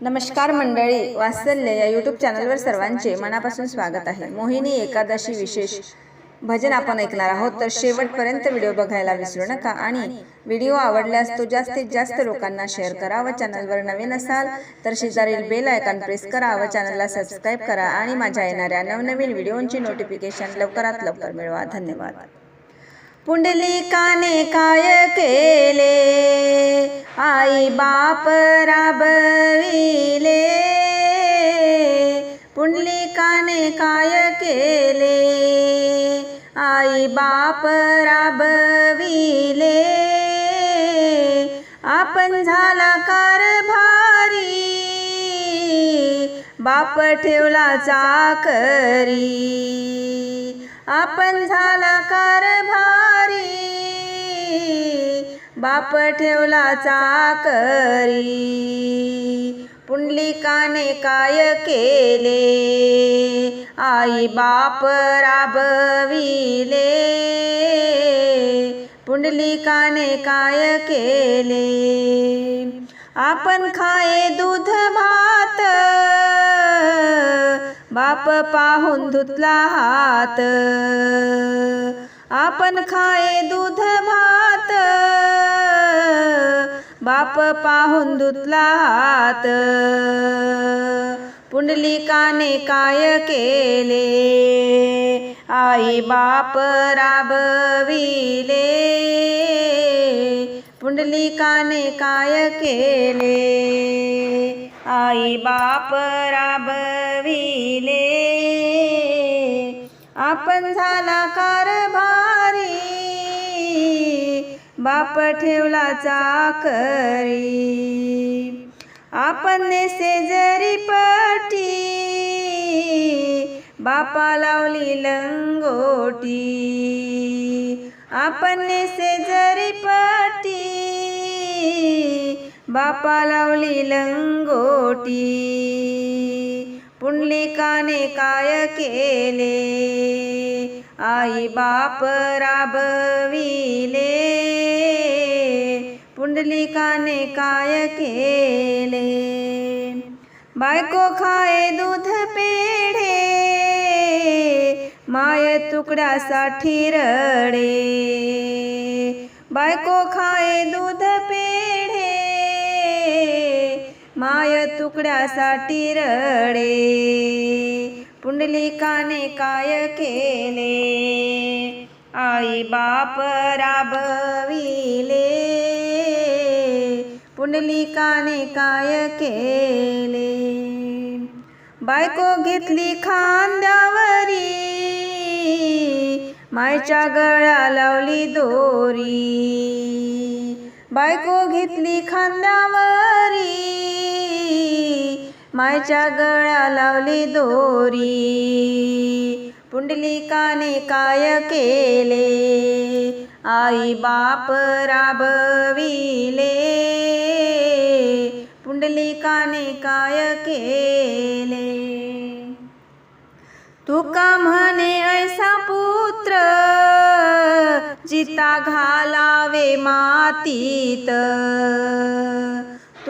नमस्कार मंडळी वात्सल्य या यूट्यूब चॅनलवर सर्वांचे मनापासून स्वागत आहे. मोहिनी एकादशी विशेष भजन आपण ऐकणार आहोत तर शेवटपर्यंत व्हिडिओ बघायला विसरू नका आणि व्हिडिओ आवडल्यास तो जास्तीत जास्त लोकांना शेअर करा व चॅनलवर नवीन असाल तर शेजारील बेल आयकॉन प्रेस करा व चॅनलला सबस्क्राईब करा आणि माझ्या येणाऱ्या नवनवीन व्हिडिओंची नोटिफिकेशन लवकरात लवकर मिळवा. धन्यवाद. पुंडलिकाने काय केले? आई बाप राबविले. पुंडलिकाने काय केले? आई बाप राबविले. आपण झाला कारभारी बाप ठेवला चाकरी. आपण झाला कारभारी. बाप ठेवला चाकरी. पुंडलिकाने काय केले? आई बाप राबविले. पुंडलिकाने काय केले? आपण खाये दूध भात. बाप पाहून धुतला हात. आपण खाये दूध भात. बाप पाहून धुतला हात. पुंडलिकाने काय केले? आई बाप राबविले. पुंडलिकाने काय केले? आई बाप राबविले. आपण झाला कारभारी बाप ठेवला चाकरी. आपण नेसे जरी पटी बापा लावली लंगोटी. आपण नेसे जरी पटी बापा लावली लंगोटी. पुंडलिकाने काय केले? आई बाप राबविले. पुंडलिकाने काय केले? बायको खाये दूध पेढे. माय तुकड्यासाठी रडे. बायको खाये दूध पेढे. माय तुकड्यासाठी रडे. पुंडलिकाने काय केले? आई बाप राबविले. पुंडलिकाने काय केले? बायको घेतली खांद्यावरी. मायच्या गळा लावली दोरी. बायको घेतली खांद्यावरी. मायच्या गळा लावली दोरी. पुंडलिकाने काय केले? आई बाप राबविले. पुंडलिकाने काय केले? तुका म्हणे ऐसा पुत्र जिता घालावे मातीत.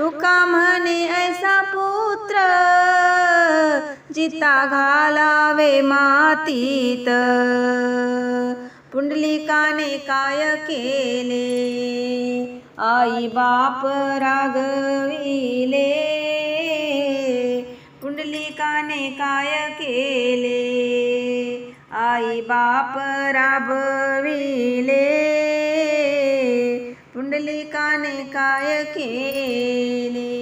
तुका म्हणे ऐसा पुत्र जिता घालावे मातीत. पुंडलिकाने काय केले? आई बाप रागविले. पुंडलिकाने काय केले? आई बाप राबविले. पुंडलिकाने काय केले?